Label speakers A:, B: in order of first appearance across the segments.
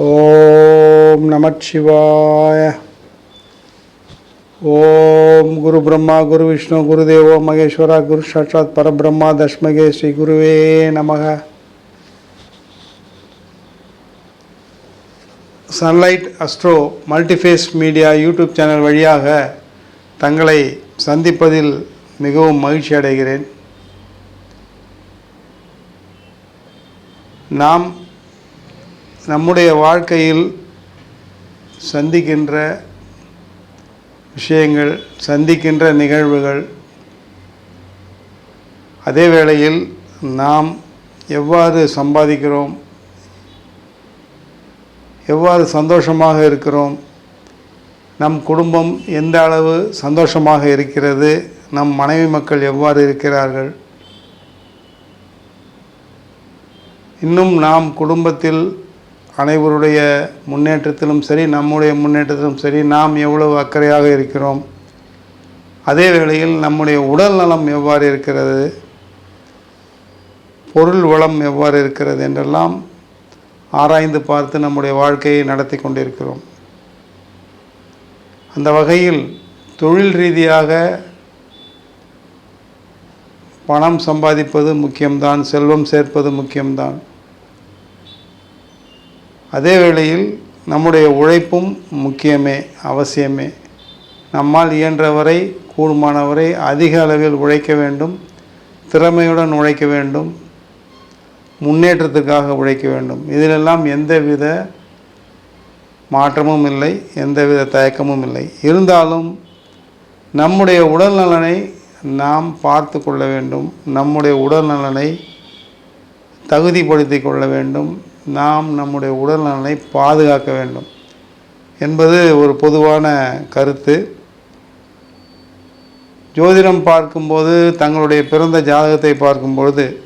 A: ஓம் நமச்சிவாய. ஓம் குரு பிரம்மா குரு விஷ்ணு குரு தேவோ மகேஸ்வரா குரு சாட்சாத் பரபிரம்மா தஸ்மகே ஸ்ரீ குருவே நமக. Sunlight Astro multiphase media YouTube channel வழியாக தங்களை சந்திப்பதில் மிகவும் மகிழ்ச்சி அடைகிறேன் நாம் நம்முடைய வாழ்க்கையில் சந்திக்கின்ற விஷயங்கள் சந்திக்கின்ற நிகழ்வுகள் அதே வேளையில் நாம் எவ்வாறு சம்பாதிக்கிறோம் எவ்வாறு சந்தோஷமாக இருக்கிறோம் நம் குடும்பம் எந்த அளவு சந்தோஷமாக இருக்கிறது நம் மனைவி மக்கள் எவ்வாறு இருக்கிறார்கள். இன்னும் நாம் குடும்பத்தில் அனைவருடைய முன்னேற்றத்திலும் சரி நம்முடைய முன்னேற்றத்திலும் சரி நாம் எவ்வளவு அக்கறையாக இருக்கிறோம். அதே வேளையில் நம்முடைய உடல் நலம் எவ்வாறு இருக்கிறது? பொருள் வளம் எவ்வாறு இருக்கிறது? என்றெல்லாம் ஆராய்ந்து பார்த்து நம்முடைய வாழ்க்கையை நடத்தி கொண்டிருக்கிறோம். அந்த வகையில் தொழில் ரீதியாக பணம் சம்பாதிப்பது முக்கியம்தான் செல்வம் சேர்ப்பது முக்கியம்தான். அதே வேளையில் நம்முடைய உழைப்பும் முக்கியமே அவசியமே. நம்மால் இயன்றவரை கூடுமானவரை அதிக அளவில் உழைக்க வேண்டும் திறமையுடன் உழைக்க வேண்டும் முன்னேற்றத்துக்காக உழைக்க வேண்டும். இதிலெல்லாம் எந்தவித மாற்றமும் இல்லை எந்தவித தயக்கமும் இல்லை. இருந்தாலும் நம்முடைய உடல் நலனை நாம் பார்த்து கொள்ள வேண்டும் நம்முடைய உடல் நலனை தகுதிப்படுத்தி கொள்ள வேண்டும் நாம் நம்முடைய உடல் நலனை பாதுகாக்க வேண்டும் என்பது ஒரு பொதுவான கருத்து. ஜோதிடம் பார்க்கும்போது தங்களுடைய பிறந்த ஜாதகத்தை பார்க்கும்பொழுது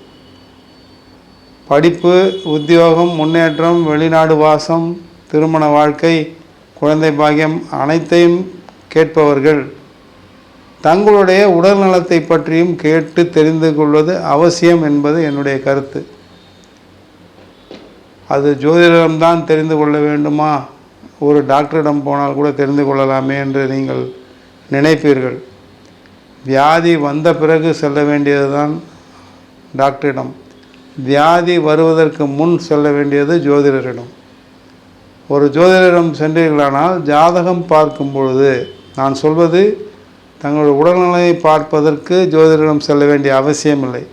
A: படிப்பு உத்தியோகம் முன்னேற்றம் வெளிநாடு வாசம் திருமண வாழ்க்கை குழந்தை பாக்கியம் அனைத்தையும் கேட்பவர்கள் தங்களுடைய உடல் நலத்தை பற்றியும் கேட்டு தெரிந்து கொள்வது அவசியம் என்பது என்னுடைய கருத்து. அது ஜோதிடம்தான் தெரிந்து கொள்ள வேண்டுமா? ஒரு டாக்டரிடம் போனால் கூட தெரிந்து கொள்ளலாமே என்று நீங்கள் நினைப்பீர்கள். வியாதி வந்த பிறகு செல்ல வேண்டியதுதான் டாக்டரிடம். வியாதி வருவதற்கு முன் செல்ல வேண்டியது ஜோதிடரிடம். ஒரு ஜோதிடரிடம் சென்றீர்களானால் ஜாதகம் பார்க்கும் பொழுது நான் சொல்வது தங்களுடைய உடல்நிலையை பார்ப்பதற்கு ஜோதிடரிடம் செல்ல வேண்டிய அவசியமில்லை.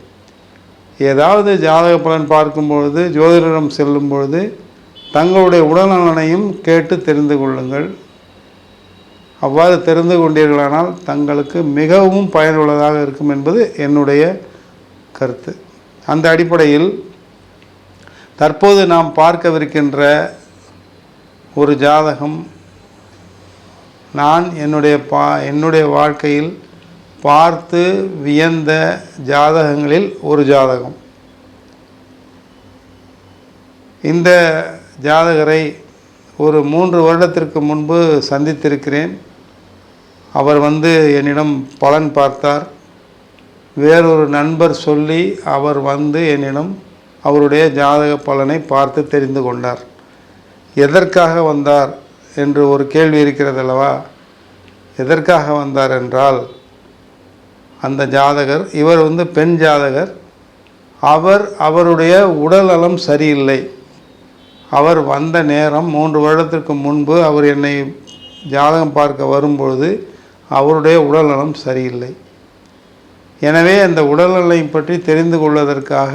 A: ஏதாவது ஜாதக பலன் பார்க்கும் பொழுது ஜோதிடரிடம் செல்லும் பொழுது தங்களுடைய உடல்நலனையும் கேட்டு தெரிந்து கொள்ளுங்கள். அவ்வாறு தெரிந்து கொண்டீர்களானால் தங்களுக்கு மிகவும் பயனுள்ளதாக இருக்கும் என்பது என்னுடைய கருத்து. அந்த அடிப்படையில் தற்போது நாம் பார்க்கவிருக்கின்ற ஒரு ஜாதகம் நான் என்னுடைய பா என்னுடைய வாழ்க்கையில் பார்த்து வியந்த ஜாதகங்களில் ஒரு ஜாதகம். இந்த ஜாதகரை ஒரு மூன்று வருடத்திற்கு முன்பு சந்தித்திருக்கிறேன். அவர் வந்து என்னிடம் பலன் பார்த்தார். வேறொரு நண்பர் சொல்லி அவர் வந்து என்னிடம் அவருடைய ஜாதக பலனை பார்த்து தெரிந்து கொண்டார். எதற்காக வந்தார் என்று ஒரு கேள்வி இருக்கிறதல்லவா? எதற்காக வந்தார் என்றால் அந்த ஜாதகர் இவர் வந்து பெண் ஜாதகர். அவர் அவருடைய உடல்நலம் சரியில்லை. அவர் வந்த நேரம் மூன்று வருடத்திற்கு முன்பு அவர் என்னை ஜாதகம் பார்க்க வரும்பொழுது அவருடைய உடல்நலம் சரியில்லை. எனவே அந்த உடல்நலை பற்றி தெரிந்து கொள்வதற்காக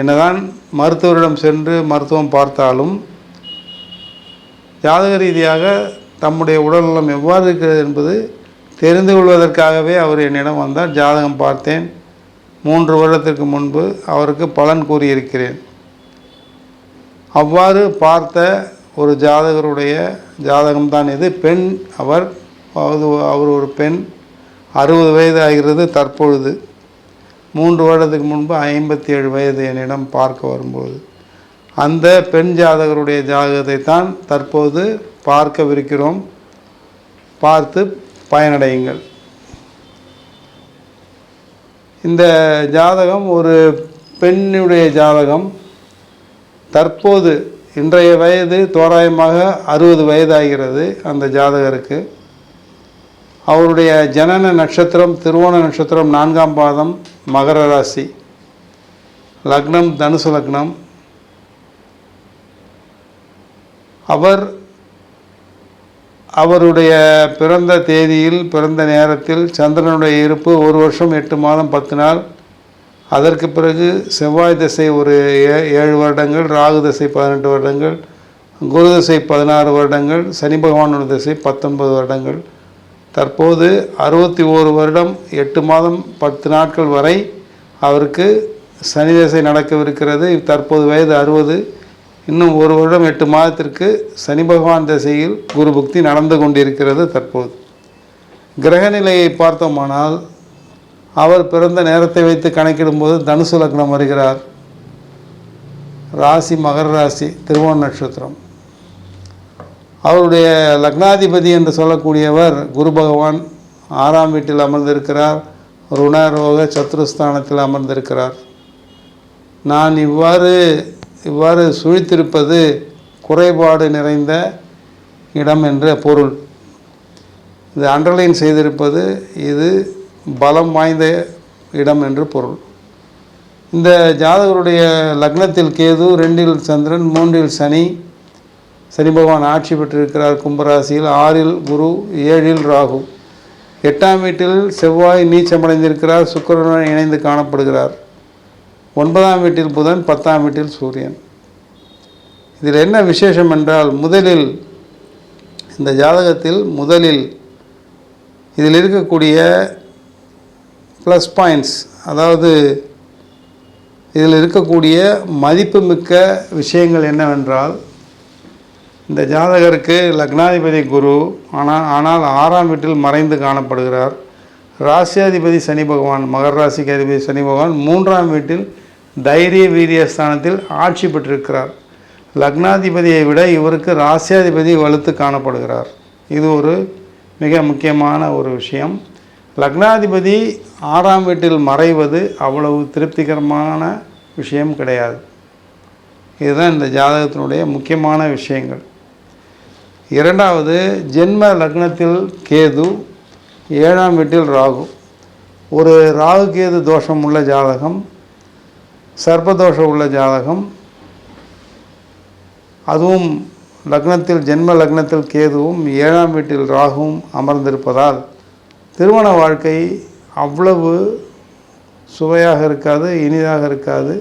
A: என்னதான் மருத்துவரிடம் சென்று மருத்துவம் பார்த்தாலும் ஜாதக ரீதியாக தம்முடைய உடல்நலம் எவ்வாறு இருக்கிறது என்பது தெரிந்து கொள்வதற்காகவே அவர் என்னிடம் வந்தார். ஜாதகம் பார்த்தேன். மூன்று வருடத்திற்கு முன்பு அவருக்கு பலன் கூறியிருக்கிறேன். அவ்வாறு பார்த்த ஒரு ஜாதகருடைய ஜாதகம்தான் இது. பெண் அவர் அது அவர் ஒரு பெண். அறுபது வயது ஆகிறது தற்பொழுது. மூன்று வருடத்துக்கு முன்பு ஐம்பத்தி ஏழு வயது என்னிடம் பார்க்க வரும்போது அந்த பெண் ஜாதகருடைய ஜாதகத்தை தான் தற்போது பார்க்கவிருக்கிறோம். பார்த்து பயனடையுங்கள். இந்த ஜாதகம் ஒரு பெண்ணுடைய ஜாதகம். தற்போது இன்றைய வயது தோராயமாக அறுபது வயதாகிறது அந்த ஜாதகருக்கு. அவருடைய ஜனன நட்சத்திரம் திருவோண நட்சத்திரம் நான்காம் பாதம் மகர ராசி. லக்னம் தனுசு லக்னம். அவர் அவருடைய பிறந்த தேதியில் பிறந்த நேரத்தில் சந்திரனுடைய இருப்பு ஒரு வருஷம் எட்டு மாதம் பத்து நாள். அதற்கு பிறகு செவ்வாய் திசை ஒரு ஏ ஏழு வருடங்கள் ராகு திசை பதினெட்டு வருடங்கள் குரு திசை பதினாறு வருடங்கள் சனி பகவானோட திசை பத்தொன்பது வருடங்கள். தற்போது அறுபத்தி ஓரு வருடம் எட்டு மாதம் பத்து நாட்கள் வரை அவருக்கு சனி திசை நடக்கவிருக்கிறது. தற்போது வயது அறுபது. இன்னும் ஒரு வருடம் எட்டு மாதத்திற்கு சனி பகவான் திசையில் குரு புக்தி நடந்து கொண்டிருக்கிறது தற்போது. கிரகநிலையை பார்த்தோமானால் அவர் பிறந்த நேரத்தை வைத்து கணக்கிடும்போது தனுசு லக்னம் வருகிறார். ராசி மகர ராசி திருவோண நட்சத்திரம். அவருடைய லக்னாதிபதி என்று சொல்லக்கூடியவர் குரு பகவான் ஆறாம் வீட்டில் அமர்ந்திருக்கிறார். ருணரோக சத்துருஸ்தானத்தில் அமர்ந்திருக்கிறார். நான் இவ்வாறு இவ்வாறு சுழித்திருப்பது குறைபாடு நிறைந்த இடம் என்ற பொருள். இது அண்டர்லைன் செய்திருப்பது இது பலம் வாய்ந்த இடம் என்று பொருள். இந்த ஜாதகருடைய லக்னத்தில் கேது ரெண்டில் சந்திரன் மூன்றில் சனி. சனி பகவான் ஆட்சி பெற்றிருக்கிறார் கும்பராசியில் ஆறில் குரு ஏழில் ராகு. எட்டாம் வீட்டில் செவ்வாய் நீச்சமடைந்திருக்கிறார் சுக்கிரனுடன் இணைந்து காணப்படுகிறார். ஒன்பதாம் வீட்டில் புதன் பத்தாம் வீட்டில் சூரியன். இதில் என்ன விசேஷம் என்றால் முதலில் இந்த ஜாதகத்தில் முதலில் இதில் இருக்கக்கூடிய ப்ளஸ் பாயிண்ட்ஸ் அதாவது இதில் இருக்கக்கூடிய மதிப்புமிக்க விஷயங்கள் என்னவென்றால் இந்த ஜாதகருக்கு லக்னாதிபதி குரு ஆனால் ஆனால் ஆறாம் வீட்டில் மறைந்து காணப்படுகிறார். ராசியாதிபதி சனி பகவான் மகர ராசிக்கு அதிபதி சனி பகவான் மூன்றாம் வீட்டில் தைரிய வீரிய ஸ்தானத்தில் ஆட்சி பெற்றிருக்கிறார். லக்னாதிபதியை விட இவருக்கு ராசியாதிபதி வலுத்து காணப்படுகிறார். இது ஒரு மிக முக்கியமான ஒரு விஷயம். லக்னாதிபதி ஆறாம் வீட்டில் மறைவது அவ்வளவு திருப்திகரமான விஷயம் கிடையாது. இதுதான் இந்த ஜாதகத்தினுடைய முக்கியமான விஷயங்கள். இரண்டாவது ஜென்ம லக்னத்தில் கேது ஏழாம் வீட்டில் ராகு. ஒரு ராகு கேது தோஷம் உள்ள ஜாதகம். சர்ப்பதோஷம் உள்ள ஜாதகம் அதுவும் லக்னத்தில் ஜென்ம லக்னத்தில் கேதுவும் ஏழாம் வீட்டில் ராகுவும் அமர்ந்திருப்பதால் திருமண வாழ்க்கை அவ்வளவு சுவையாக இருக்காது இனிதாக இருக்காது.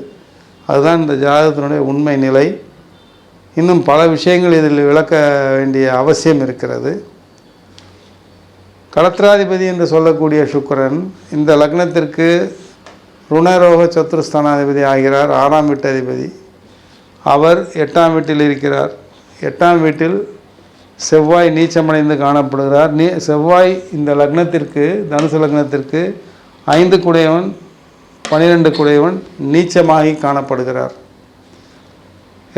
A: அதுதான் இந்த ஜாதகத்தினுடைய உண்மை நிலை. இன்னும் பல விஷயங்கள் இதில் விளக்க வேண்டிய அவசியம் இருக்கிறது. களத்திராதிபதி என்று சொல்லக்கூடிய சுக்கரன் இந்த லக்னத்திற்கு ருணரோக சத்துருஸ்தானாதிபதி ஆகிறார் ஆறாம் வீட்டு அதிபதி அவர் எட்டாம் வீட்டில் இருக்கிறார். எட்டாம் வீட்டில் செவ்வாய் நீச்சமடைந்து காணப்படுகிறார். நீ செவ்வாய் இந்த லக்னத்திற்கு தனுசு லக்னத்திற்கு ஐந்து குடையவன் பனிரெண்டு குடையவன் நீச்சமாகி காணப்படுகிறார்.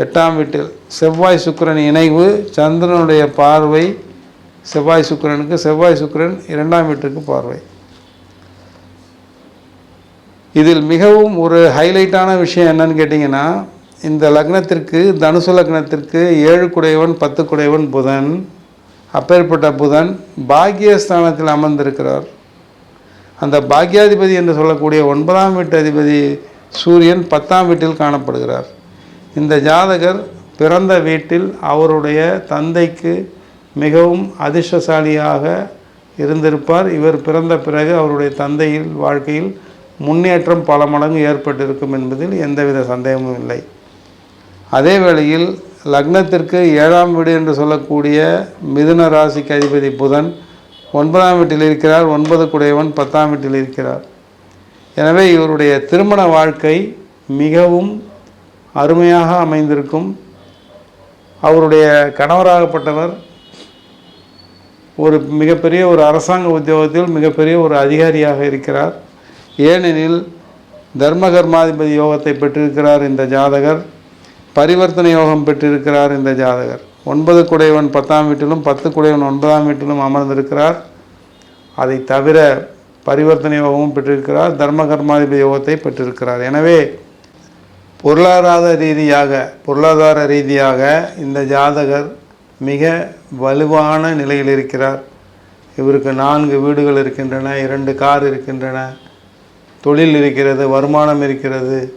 A: எட்டாம் வீட்டில் செவ்வாய் சுக்கிரன் இணைவு சந்திரனுடைய பார்வை செவ்வாய் சுக்கிரனுக்கு செவ்வாய் சுக்கிரன் இரண்டாம் வீட்டுக்கு பார்வை. இதில் மிகவும் ஒரு ஹைலைட்டான விஷயம் என்னன்னு கேட்டிங்கன்னா இந்த லக்னத்திற்கு தனுசு லக்னத்திற்கு ஏழு குடையவன் பத்து குடையவன் புதன் அப்பேற்பட்ட புதன் பாக்கியஸ்தானத்தில் அமர்ந்திருக்கிறார். அந்த பாக்கியாதிபதி என்று சொல்லக்கூடிய ஒன்பதாம் வீட்டு அதிபதி சூரியன் பத்தாம் வீட்டில் காணப்படுகிறார். இந்த ஜாதகர் பிறந்த வீட்டில் அவருடைய தந்தைக்கு மிகவும் அதிர்ஷ்டசாலியாக இருந்திருப்பார். இவர் பிறந்த பிறகு அவருடைய தந்தையில் வாழ்க்கையில் முன்னேற்றம் பல மடங்கு ஏற்பட்டிருக்கும் என்பதில் எந்தவித சந்தேகமும் இல்லை. அதே வேளையில் லக்னத்திற்கு ஏழாம் வீடு என்று சொல்லக்கூடிய மிதுன ராசிக்கு அதிபதி புதன் ஒன்பதாம் வீட்டில் இருக்கிறார் ஒன்பது குடையவன் பத்தாம் வீட்டில் இருக்கிறார். எனவே இவருடைய திருமண வாழ்க்கை மிகவும் அருமையாக அமைந்திருக்கும். அவருடைய கணவராகப்பட்டவர் ஒரு மிகப்பெரிய ஒரு அரசாங்க உத்தியோகத்தில் மிகப்பெரிய ஒரு அதிகாரியாக இருக்கிறார். ஏனெனில் தர்ம கர்மாதிபதி யோகத்தை பெற்றிருக்கிறார் இந்த ஜாதகர் பரிவர்த்தனை யோகம் பெற்றிருக்கிறார் இந்த ஜாதகர். ஒன்பது குடையவன் பத்தாம் வீட்டிலும் பத்து குடையவன் ஒன்பதாம் வீட்டிலும் அமர்ந்திருக்கிறார். அதை தவிர பரிவர்த்தனை யோகமும் பெற்றிருக்கிறார் தர்ம கர்மாதிபதி யோகத்தை பெற்றிருக்கிறார். எனவே பொருளாதார ரீதியாக பொருளாதார ரீதியாக இந்த ஜாதகர் மிக வலுவான நிலையில் இருக்கிறார். இவருக்கு நான்கு வீடுகள் இருக்கின்றன இரண்டு கார் இருக்கின்றன தொழில் இருக்கிறது வருமானம் இருக்கிறது.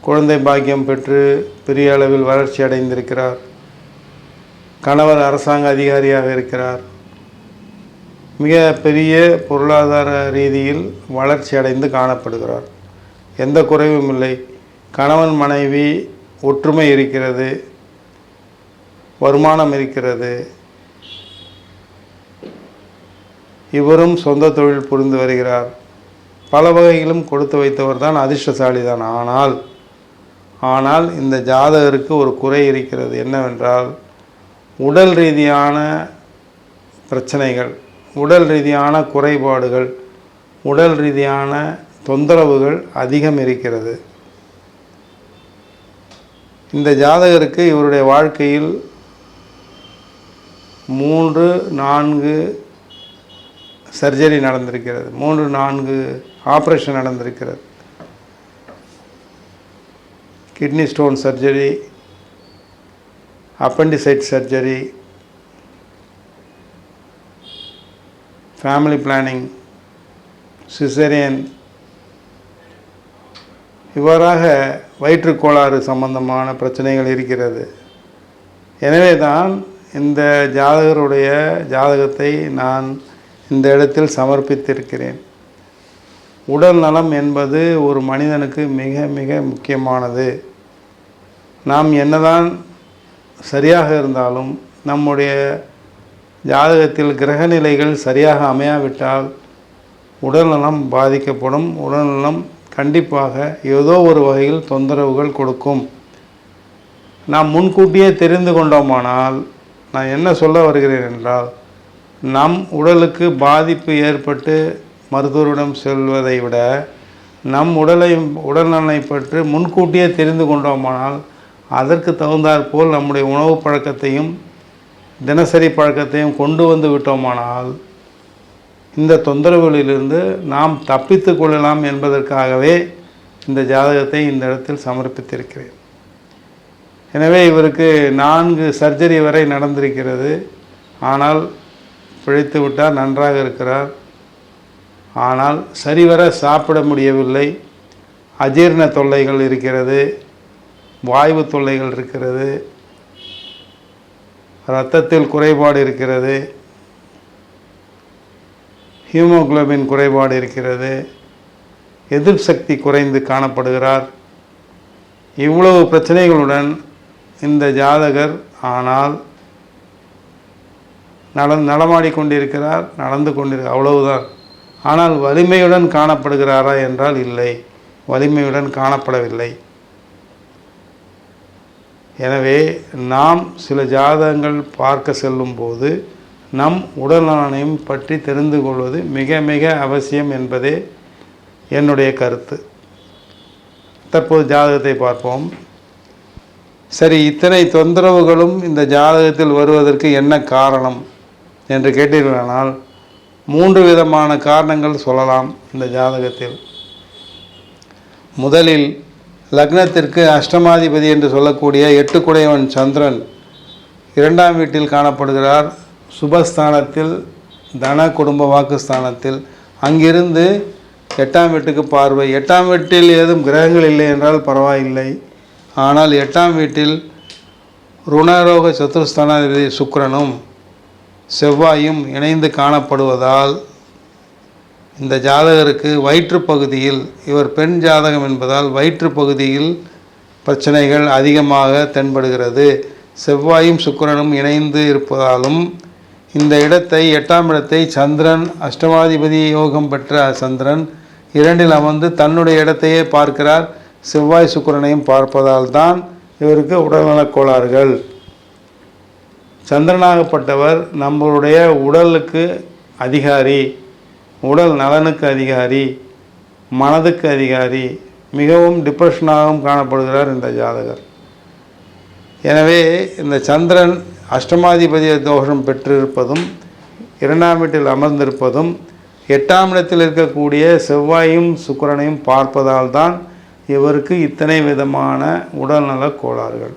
A: குழந்தை பாக்கியம் பெற்று பெரிய அளவில் வளர்ச்சி அடைந்திருக்கிறார். கணவர் அரசாங்க அதிகாரியாக இருக்கிறார். மிக பெரிய பொருளாதார ரீதியில் வளர்ச்சி அடைந்து காணப்படுகிறார். எந்த குறைவும் இல்லை. கணவன் மனைவி ஒற்றுமை இருக்கிறது. வருமானம் இருக்கிறது. இவரும் சொந்த தொழில் புரிந்து வருகிறார். பல வகையிலும் கொடுத்து வைத்தவர் தான் அதிர்ஷ்டசாலி தான் ஆனால் ஆனால் இந்த ஜாதகருக்கு ஒரு குறை இருக்கிறது என்னவென்றால் உடல் ரீதியான பிரச்சனைகள் உடல் ரீதியான குறைபாடுகள் உடல் ரீதியான தொந்தரவுகள் அதிகம் இருக்கிறது. இந்த ஜாதகருக்கு இவருடைய வாழ்க்கையில் மூன்று நான்கு சர்ஜரி நடந்திருக்கிறது. மூன்று நான்கு ஆப்ரேஷன் நடந்திருக்கிறது. Kidney stone surgery appendicitis surgery family planning caesarean. இவ்வாறாக வயிற்றுக்கோளாறு சம்பந்தமான பிரச்சனைகள் இருக்கிறது. எனவே தான் இந்த ஜாதகருடைய ஜாதகத்தை நான் இந்த இடத்தில் சமர்ப்பித்திருக்கிறேன். உடல் நலம் என்பது ஒரு மனிதனுக்கு மிக மிக முக்கியமானது. நாம் என்னதான் சரியாக இருந்தாலும் நம்முடைய ஜாதகத்தில் கிரகநிலைகள் சரியாக அமையாவிட்டால் உடல்நலம் பாதிக்கப்படும். உடல்நலம் கண்டிப்பாக ஏதோ ஒரு வகையில் தொந்தரவுகள் கொடுக்கும். நாம் முன்கூட்டியே தெரிந்து கொண்டோமானால் நான் என்ன சொல்ல வருகிறேன் என்றால் நம் உடலுக்கு பாதிப்பு ஏற்பட்டு மருத்துவரிடம் செல்வதை விட நம் உடலை உடல்நலனை பற்றி முன்கூட்டியே தெரிந்து கொண்டோமானால் அதற்கு தகுந்தாற்போல் நம்முடைய உணவு பழக்கத்தையும் தினசரி பழக்கத்தையும் கொண்டு வந்து விட்டோமானால் இந்த தொந்தரவுகளிலிருந்து நாம் தப்பித்து கொள்ளலாம் என்பதற்காகவே இந்த ஜாதகத்தை இந்த இடத்தில் சமர்ப்பித்திருக்கிறேன். எனவே இவருக்கு நான்கு சர்ஜரி வரை நடந்திருக்கிறது. ஆனால் பிழைத்து விட்டால் நன்றாக இருக்கிறார். ஆனால் சரிவர சாப்பிட முடியவில்லை. அஜீரண தொல்லைகள் இருக்கிறது. வாய்வு தொல்லைகள் இருக்கிறது. இரத்தத்தில் குறைபாடு இருக்கிறது. ஹீமோகுளோபின் குறைபாடு இருக்கிறது. எதிர் சக்தி குறைந்து காணப்படுகிறார். இவ்வளவு பிரச்சனைகளுடன் இந்த ஜாதகர் ஆனால் நட நடமாடி கொண்டிருக்கிறார் நடந்து கொண்டிரு அவ்வளவுதான். ஆனால் வலிமையுடன் காணப்படுகிறாரா என்றால் இல்லை. வலிமையுடன் காணப்படவில்லை. எனவே நாம் சில ஜாதகங்கள் பார்க்க செல்லும்போது நம் உடல்நலனையும் பற்றி தெரிந்து கொள்வது மிக மிக அவசியம் என்பதே என்னுடைய கருத்து. தற்போது ஜாதகத்தை பார்ப்போம். சரி இத்தனை தொந்தரவுகளும் இந்த ஜாதகத்தில் வருவதற்கு என்ன காரணம்? என்று கேட்டீர்களானால் மூன்று விதமான காரணங்கள் சொல்லலாம் இந்த ஜாதகத்தில். முதலில் லக்னத்திற்கு அஷ்டமாதிபதி என்று சொல்லக்கூடிய எட்டுக்குடையவன் சந்திரன் இரண்டாம் வீட்டில் காணப்படுகிறார். சுபஸ்தானத்தில் தன குடும்ப வாக்குஸ்தானத்தில். அங்கிருந்து எட்டாம் வீட்டுக்கு பார்வை. எட்டாம் வீட்டில் ஏதும் கிரகங்கள் இல்லை என்றால் பரவாயில்லை. ஆனால் எட்டாம் வீட்டில் ருணரோக சத்துருஸ்தானாதிபதி சுக்கரனும் செவ்வாயும் இணைந்து காணப்படுவதால் இந்த ஜாதகருக்கு வயிற்றுப் பகுதியில் இவர் பெண் ஜாதகம் என்பதால் வயிற்றுப் பகுதியில் பிரச்சனைகள் அதிகமாக தென்படுகிறது. செவ்வாயும் சுக்கிரனும் இணைந்து இருப்பதாலும் இந்த இடத்தை எட்டாம் இடத்தை சந்திரன் அஷ்டமாதிபதி யோகம் பெற்ற சந்திரன் இரண்டில் அமர்ந்து தன்னுடைய இடத்தையே பார்க்கிறார். செவ்வாய் சுக்கரனையும் பார்ப்பதால் தான் இவருக்கு உடல்நலக் கோளாறுகள். சந்திரனாகப்பட்டவர் நம்மளுடைய உடலுக்கு அதிகாரி உடல் நலனுக்கு அதிகாரி மனதுக்கு அதிகாரி மிகவும் டிப்ரெஷனாகவும் காணப்படுகிறார் இந்த ஜாதகர். எனவே இந்த சந்திரன் அஷ்டமாதிபதிய தோஷம் பெற்றிருப்பதும் இரண்டாம் வீட்டில் அமர்ந்திருப்பதும் எட்டாம் இடத்தில் இருக்கக்கூடிய செவ்வாயும் சுக்கரனையும் பார்ப்பதால் தான் இவருக்கு இத்தனை விதமான உடல்நலக் கோளாறுகள்.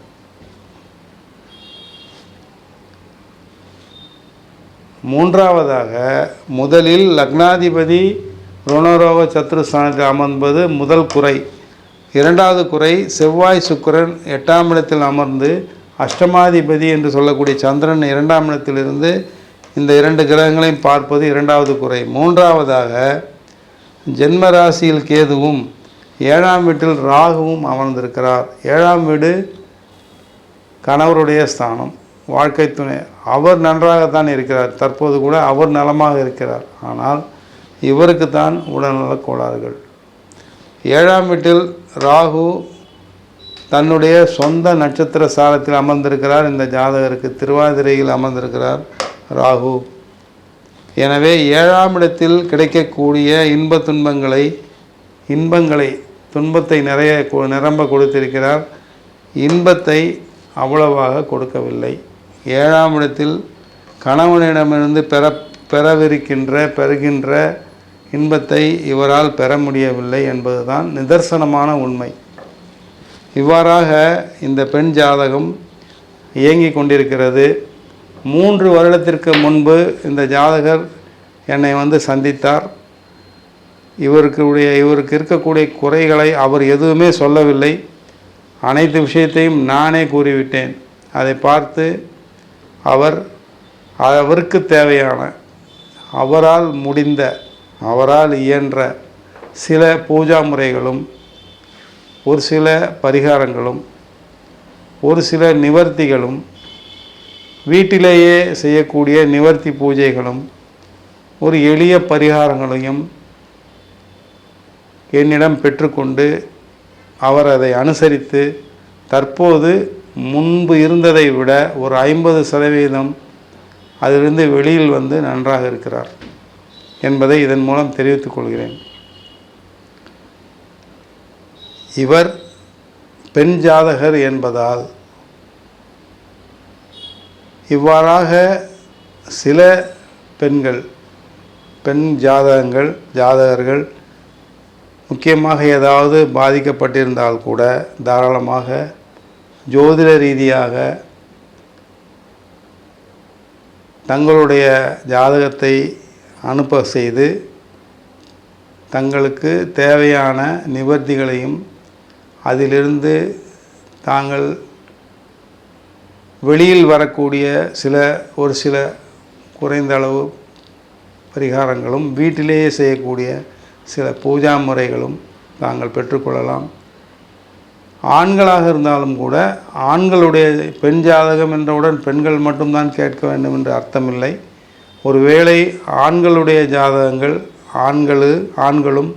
A: மூன்றாவதாக முதலில் லக்னாதிபதி ருணரோக சத்ருஸ்தானத்தில் அமர்ந்தது முதல் குறை. இரண்டாவது குறை செவ்வாய் சுக்கிரன் எட்டாம் இடத்தில் அமர்ந்து அஷ்டமாதிபதி என்று சொல்லக்கூடிய சந்திரன் இரண்டாம் இடத்திலிருந்து இந்த இரண்டு கிரகங்களையும் பார்ப்பது இரண்டாவது குறை. மூன்றாவதாக ஜென்ம ராசியில் கேதுவும் ஏழாம் வீட்டில் ராகுவும் அமர்ந்திருக்கிறார். ஏழாம் வீடு கணவருடைய ஸ்தானம் வாழ்க்கை துணை. அவர் நன்றாகத்தான் இருக்கிறார். தற்போது கூட அவர் நலமாக இருக்கிறார். ஆனால் இவருக்கு தான் உடல்நலக் கோளாறுகள். ஏழாம் வீட்டில் ராகு தன்னுடைய சொந்த நட்சத்திர சாரத்தில் அமர்ந்திருக்கிறார். இந்த ஜாதகருக்கு திருவாதிரையில் அமர்ந்திருக்கிறார் ராகு. எனவே ஏழாம் இடத்தில் கிடைக்கக்கூடிய இன்ப துன்பங்களை இன்பங்களை துன்பத்தை நிறைய கொ- நிரம்ப கொடுத்திருக்கிறார். இன்பத்தை அவ்வளவாக கொடுக்கவில்லை. ஏழாம் இடத்தில் கணவனிடமிருந்து பெற பெறவிருக்கின்ற பெறுகின்ற இன்பத்தை இவரால் பெற முடியவில்லை என்பதுதான் நிதர்சனமான உண்மை. இவ்வாறாக இந்த பெண் ஜாதகம் இயங்கிக் கொண்டிருக்கிறது. மூன்று வருடத்திற்கு முன்பு இந்த ஜாதகர் என்னை வந்து சந்தித்தார். இவருக்கு உடைய இவருக்கு இருக்கக்கூடிய குறைகளை அவர் எதுவுமே சொல்லவில்லை. அனைத்து விஷயத்தையும் நானே கூறிவிட்டேன். அதை பார்த்து அவர் அவருக்கு தேவையான அவரால் முடிந்த அவரால் இயன்ற சில பூஜா முறைகளும் ஒரு சில பரிகாரங்களும் ஒரு சில நிவர்த்திகளும் வீட்டிலேயே செய்யக்கூடிய நிவர்த்தி பூஜைகளும் ஒரு எளிய பரிகாரங்களையும் என்னிடம் பெற்றுக்கொண்டு அவர் அதை அனுசரித்து தற்போது முன்பு இருந்ததை விட ஒரு ஐம்பது சதவீதம் அதிலிருந்து வெளியில் வந்து நன்றாக இருக்கிறார் என்பதை இதன் மூலம் தெரிவித்துக் கொள்கிறேன். இவர் பெண் ஜாதகர் என்பதால் இவ்வாறாக சில பெண்கள் பெண் ஜாதகங்கள் ஜாதகர்கள் முக்கியமாக ஏதாவது பாதிக்கப்பட்டிருந்தால் கூட தாராளமாக ஜோதிட ரீதியாக தங்களுடைய ஜாதகத்தை அனுப்ப செய்து தங்களுக்கு தேவையான நிவர்த்திகளையும் அதிலிருந்து தாங்கள் வெளியில் வரக்கூடிய சில ஒரு சில குறைந்த அளவு பரிகாரங்களும் வீட்டிலேயே செய்யக்கூடிய சில பூஜா முறைகளும் தாங்கள் பெற்றுக்கொள்ளலாம். ஆண்களாக இருந்தாலும் கூட ஆண்களுடைய பெண் ஜாதகம் என்றவுடன் பெண்கள் மட்டும்தான் கேட்க வேண்டும் என்று அர்த்தமில்லை. ஒருவேளை ஆண்களுடைய ஜாதகங்கள் ஆண்கள் ஆண்களும்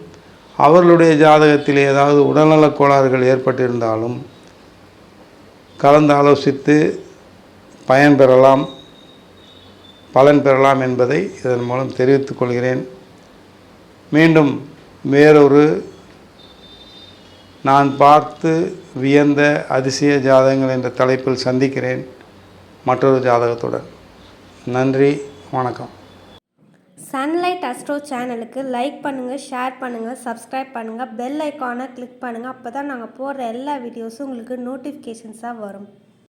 A: அவர்களுடைய ஜாதகத்தில் ஏதாவது உடல்நலக் கோளாறுகள் ஏற்பட்டிருந்தாலும் கலந்து ஆலோசித்து பயன் பெறலாம் பலன் பெறலாம் என்பதை இதன் மூலம் தெரிவித்துக் கொள்கிறேன். மீண்டும் வேறொரு நான் பார்த்து வியந்த அதிசய ஜாதகங்கள் என்ற தலைப்பில் சந்திக்கிறேன் மற்றொரு ஜாதகத்துடன். நன்றி வணக்கம்.
B: சன்லைட் அஸ்ட்ரோ சேனலுக்கு லைக் பண்ணுங்கள் ஷேர் பண்ணுங்கள் சப்ஸ்கிரைப் பண்ணுங்கள் பெல் ஐக்கானை கிளிக் பண்ணுங்கள் அப்போ தான் நாங்கள் போடுற எல்லா வீடியோஸும் உங்களுக்கு நோட்டிஃபிகேஷன்ஸாக வரும்.